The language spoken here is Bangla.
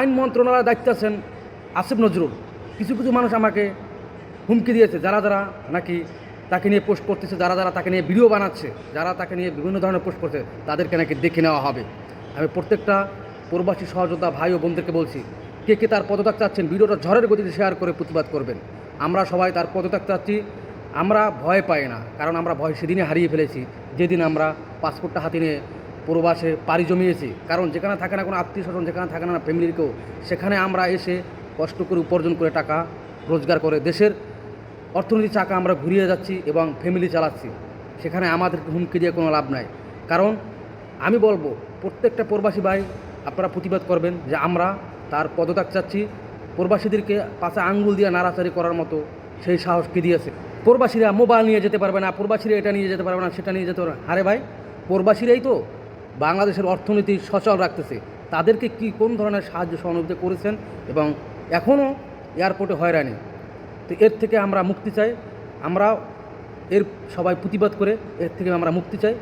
আইন মন্ত্রণালয়ের দায়িত্ব আছেন আসিফ নজরুল। কিছু কিছু মানুষ আমাকে হুমকি দিয়েছে, যারা যারা নাকি তাকে নিয়ে পোস্ট করতেছে, যারা যারা তাকে নিয়ে ভিডিও বানাচ্ছে, যারা তাকে নিয়ে বিভিন্ন ধরনের পোস্ট করছে, তাদেরকে নাকি দেখে নেওয়া হবে। আমি প্রত্যেকটা প্রবাসী সহযোদ্ধা ভাই ও বোনদেরকে বলছি, কে কে তার পদত্যাগ চাচ্ছেন ভিডিওটা ঝড়ের গতিতে শেয়ার করে প্রতিবাদ করবেন। আমরা সবাই তার পদত্যাগ চাচ্ছি, আমরা ভয় পাই না, কারণ আমরা ভয় সেদিনে হারিয়ে ফেলেছি, যেদিন আমরা পাসপোর্টটা হাতে নিয়ে প্রবাসে পাড়ি জমিয়েছি। কারণ যেখানে থাকে না কোনো আত্মীয় স্বজন, যেখানে থাকে না ফ্যামিলির কেউ, সেখানে আমরা এসে কষ্ট করে উপার্জন করে টাকা রোজগার করে দেশের অর্থনীতি চাকা আমরা ঘুরিয়ে যাচ্ছি এবং ফ্যামিলি চালাচ্ছি। সেখানে আমাদেরকে হুমকি দিয়ে কোনো লাভ নাই। কারণ আমি বলব, প্রত্যেকটা প্রবাসী ভাই আপনারা প্রতিবাদ করবেন যে আমরা তার পদত্যাগ চাচ্ছি। প্রবাসীদেরকে পাশে আঙ্গুল দিয়ে নাড়াচাড়ি করার মতো সেই সাহস কে দিয়েছে? প্রবাসীরা মোবাইল নিয়ে যেতে পারবে না, প্রবাসীরা এটা নিয়ে যেতে পারবে না, সেটা নিয়ে যেতে পারবে না। আরে ভাই, প্রবাসীরাই তো বাংলাদেশের অর্থনীতি সচল রাখতেছে, তাদেরকে কি কোন ধরনের সাহায্য সহযোগিতা করেছেন এবং এখনও এয়ারপোর্টে হয়রানি? তো এর থেকে আমরা মুক্তি চাই, আমরা এর সবাই প্রতিবাদ করে এর থেকে আমরা মুক্তি চাই।